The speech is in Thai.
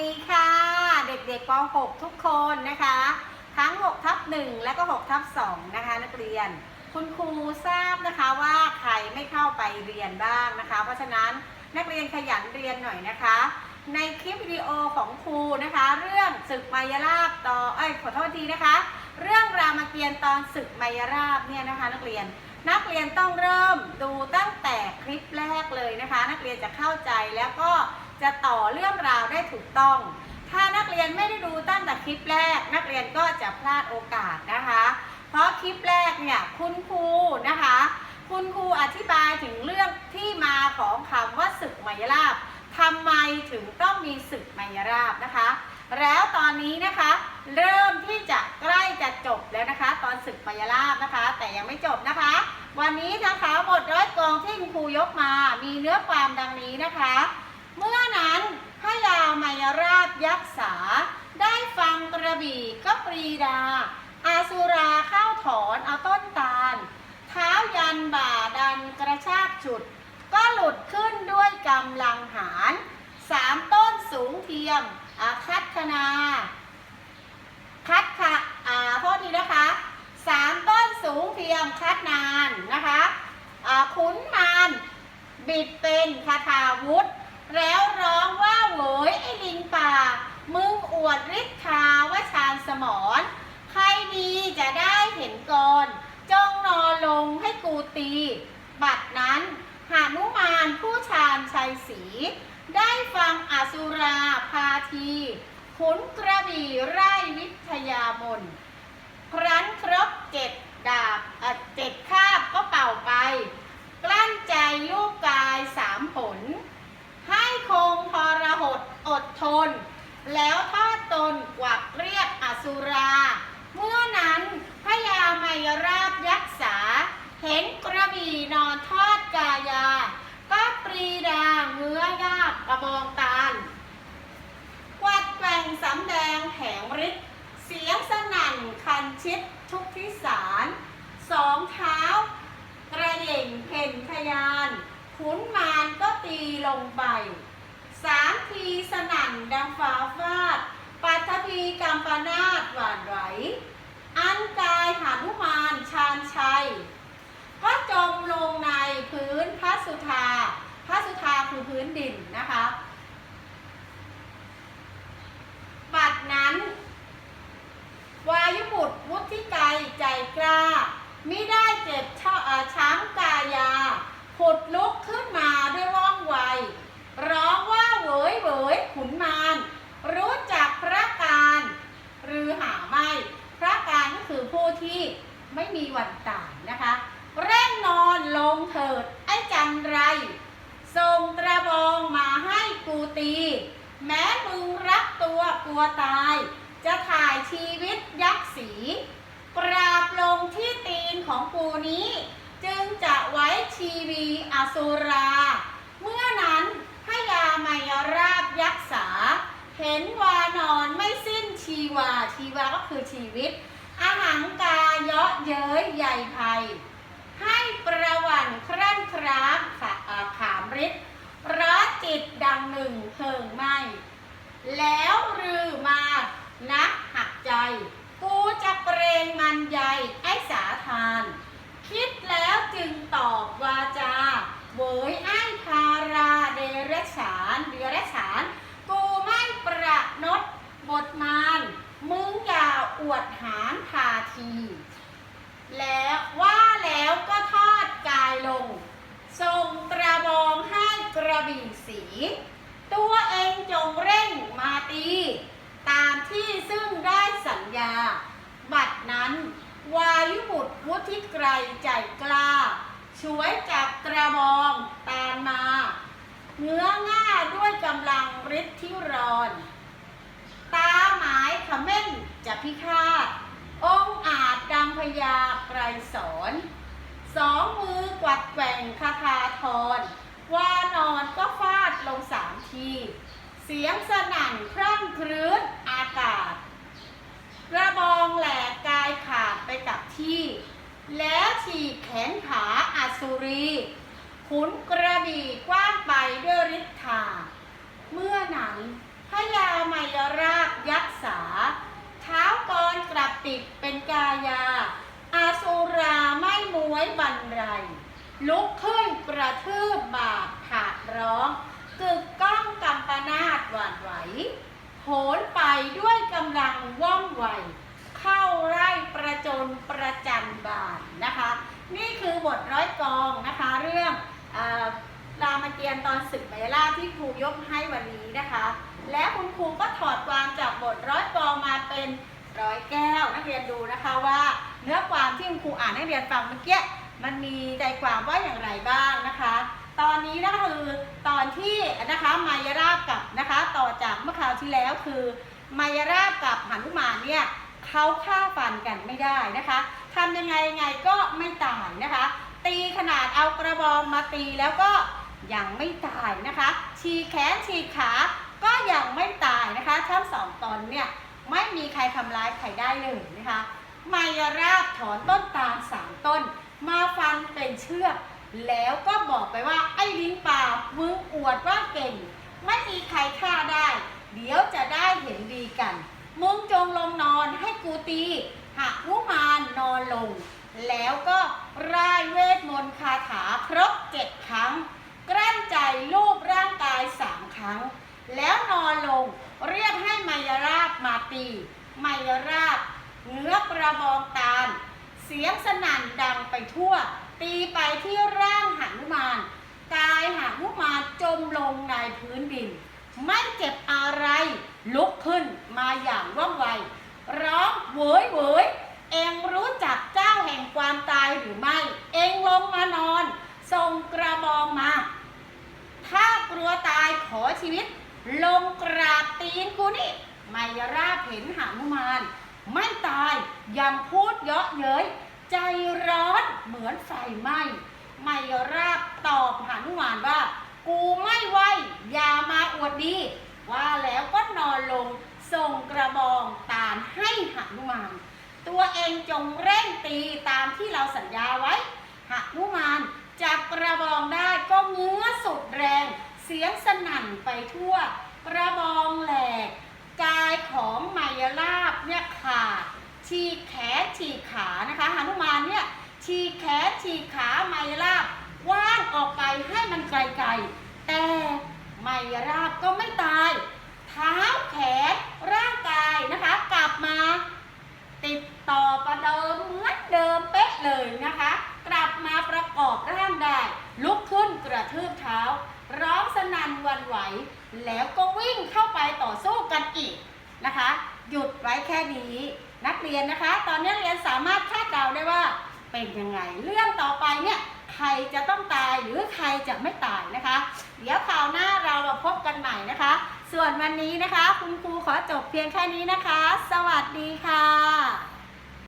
ดีค่ะ เด็กๆป .6 ทุกคนนะคะ ทั้ง6ทับ1และก็6ทับ2นะคะ นักเรียน คุณครูทราบนะคะว่าใครไม่เข้าไปเรียนบ้างนะคะ เพราะฉะนั้นนักเรียนขยันเรียนหน่อยนะคะ ในคลิปวิดีโอของครูนะคะ เรื่องศึกมายาลาบต่อเอ้ยขอโทษทีนะคะ เรื่องรามเกียรติ์ตอนศึกมายาลาบเนี่ยนะคะ นักเรียนนักเรียนต้องเริ่มดูตั้งแต่คลิปแรกเลยนะคะ นักเรียนจะเข้าใจแล้วก็ จะต่อเรื่องราวได้ถูกต้อง ถ้านักเรียนไม่ได้ดูตั้งแต่คลิปแรก นักเรียนก็จะพลาดโอกาสนะคะ เพราะคลิปแรกเนี่ยคุณครูนะคะ คุณครูอธิบายถึงเรื่องที่มาของคำว่าศึกมายาลาบทำไมถึงต้องมีศึกมายาลาบนะคะ แล้วตอนนี้นะคะ เริ่มที่จะใกล้จะจบแล้วนะคะ ตอนศึกมายาลาบนะคะ แต่ยังไม่จบนะคะ วันนี้นะคะบทร้อยกองที่คุณครูยกมา มีเนื้อความดังนี้นะคะ เมื่อนั้นพระยามายราชยักษา ได้ฟังกระบี่ก็ปรีดา อาสุราเข้าถอนเอาต้นตาล เท้ายันบ่าดันกระชากฉุด ก็หลุดขึ้นด้วยกำลังหารสามต้นสูงเทียมอาคัตคณาคัดค่ะอ่าโทษทีนะคะสามต้นสูงเทียมคัดนานนะคะอ่าขุนมานบิดเป็นคาถาวุธ แล้วร้องว่าโหวยไอ้ลิงป่า มึงอวดฤทธาว่าชาญสมรใครดีจะได้เห็นก่อนจงนอนลงให้กูตี บัดนั้นหานุมานผู้ชาญชัยศรีได้ฟังอสุราพาที ขุนกระบี่ไร่วิทยามน ครั้นครบเจ็ดดาบเอ่อเจ็ดคาบก็เป่าไป กลั้นใจลูกกายสามผล ให้คงทรหดอดทน แล้วทอดตนกวักเรียกอ สุรา เมื่อนั้นพญาไมยราบยักษา เห็นกระบี่นอนทอดกายา ก็ปรีดาเงื้อยาบกระบองตาลวัดแกว่งสำแดงแผงฤทธิ์เสียงสนั่นคันชิดทุกทิสารสองเท้ากระเด่งเพ่นทยาน ขุนมารก็ตีลงไปสามทีสนั่นดังฟ้าฟาด ปัทภีกำปนาตหวาดไหว อันกายหานุมานชาญชัย ก็จมลงในพื้นพระสุธาพระสุธาคือพื้นดินนะคะบัดนั้น วายุบุตรวุฒิไกรใจกล้ามิได้เจ็บช้ำกายาผุดลุกขึ้นมาด้วยว่องไว ร้องว่าเหวยเหวยขุนมาร รู้จักพระการ หรือหาไม่ พระการก็คือผู้ที่ไม่มีวันตายนะคะ เร่งนอนลงเถิดไอ้จันไรส่งตระบองมาให้กูตี แม้มึงรักตัวกลัวตาย จะถ่ายชีวิตยักษ์สีปราบลงที่ตีนของกูนี้ จึงจะไว้ชีวีอสุรา เมื่อนั้นพญาไมายราบยักษา เห็นวานอนไม่สิ้นชีวาชีวาก็คือชีวิต อาหังกาเยาะเย้ยใหญ่ภัยให้ประวันครั่นครามขะเอ่อขามฤทธิ์ร้อจิตดังหนึ่งเพิงไหมแล้วรือมานักหักใจ กูจะเปรงมันใหญ่ไอ้สาทาน คิดแล้วจึงตอบวาจาโวยไอ้พาราเดรฉานเดรฉานกูไม่ประนดบทมา อวดหารพาที แล้วว่าแล้วก็ทอดกายลง ทรงตระบองให้กระบี่สี ตัวเองจงเร่งมาตี ตามที่ซึ่งได้สัญญา บัดนั้น วายุบุตรวุฒิไกรใจกล้าช่วยจับกระบองตามมา เงื้อง่าด้วยกำลังฤทธิ์ที่ร้อน ตาหมายขม้น จะพิฆาตองค์อาจดังพญาไกรสอนสองมือกวัดแกว่งคาถาทรว่านอนก็ฟาดลงสามที เสียงสนั่นคร่ำครื้นอากาศ กระบองแหลกกายขาดไปกับที่ แล้วฉีกแขนขาอัสุรี ขุนกระบี่กว้างไปด้วยฤทธา เมื่อนั้น ลุกขึ้นกระทืบบาทถาดร้องกึกก้องกำปนาดหวาดไหวโหนไปด้วยกำลังว่องไว เข้าไร่ประจนประจันบานนะคะ นี่คือบทร้อยกองนะคะเรื่องรามเกียรติ์ตอนศึกไมล่าที่ครูยกให้วันนี้นะคะ และคุณครูก็ถอดความจากบทร้อยกองมาเป็นร้อยแก้วนักเรียนดูนะคะว่า เนื้อความที่คุณครูอ่านให้เรียนฟังเมื่อกี้ มันมีใจความว่าอย่างไรบ้างนะคะ ตอนนี้นะคะคือตอนที่นะคะมายราบกับนะคะต่อจากเมื่อคราวที่แล้วคือมายราบกับหนุมานเนี่ยเขาฆ่าฟันกันไม่ได้นะคะทำยังไงยังไงก็ไม่ตายนะคะ ตีขนาดเอากระบองมาตีแล้วก็ยังไม่ตายนะคะ ฉีกแขนฉีกขาก็ยังไม่ตายนะคะทั้งสองตอนเนี่ยไม่มีใครทำร้ายใครได้เลยนะคะ มายราบถอนต้นตาลสามต้น มาฟันเป็นเชือกแล้วก็บอกไปว่าไอ้ลิ้นป่ามึงอวดว่าเก่ง ไม่มีใครฆ่าได้ เดี๋ยวจะได้เห็นดีกัน มึงจงลงนอนให้กูตีหักนุมานนอนลง แล้วก็ร่ายเวทมนต์คาถาครบเจ็ดครั้ง กลั้นใจรูปร่างกายสามครั้ง แล้วนอนลงเรียกให้มายราบมาตี มายราบเงื้อกระบองตาล สียงสนั่นดังไปทั่ว ตีไปที่ร่างหานุมาน กายหานุมานจมลงในพื้นดิน ไม่เจ็บอะไร ลุกขึ้นมาอย่างว่องไว ร้องโวยโวยเองรู้จักเจ้าแห่งความตายหรือไม่ เองลงมานอนส่งกระบองมา ถ้ากลัวตายขอชีวิต ลงกราบตีนกูนี่ไมายราบเห็นหานุมาน ไม่ตายยังพูดเยาะเย้ยใจร้อนเหมือนไฟไหม้ไมายราบตอบหนุมานว่า กูไม่ไหวอย่ามาอวดดี ว่าแล้วก็นอนลงส่งกระบองตาลให้หนุมาน ตัวเองจงเร่งตีตามที่เราสัญญาไว้หนุมานจับกระบองได้ก็เงื้อสุดแรง เสียงสนั่นไปทั่ว กระบองแหลก กายของไมายราบเนี่ยขาดฉีกแขนฉีกขานะคะหนุมานเนี่ยฉีกแขนฉีกขาไมายราบว่างออกไปให้มันไกลๆ แต่ไมายราบก็ไม่ตาย เท้าแขนร่างกายนะคะ กลับมา ติดต่อประเดิมเหมือนเดิมเป๊ะเลยนะคะ กลับมาประกอบร่างได้ ลุกขึ้นกระทืบเท้า ร้องสนั่นวันไหว แล้วก็วิ่งเข้าไปต่อสู้กันอีกนะคะ หยุดไว้แค่นี้นักเรียนนะคะ ตอนนี้เรียนสามารถคาดเดาได้ว่าเป็นยังไง เรื่องต่อไปเนี่ยใครจะต้องตายหรือใครจะไม่ตายนะคะ เดี๋ยวคราวหน้าเรามาพบกันใหม่นะคะ ส่วนวันนี้นะคะ คุณครูขอจบเพียงแค่นี้นะคะ สวัสดีค่ะ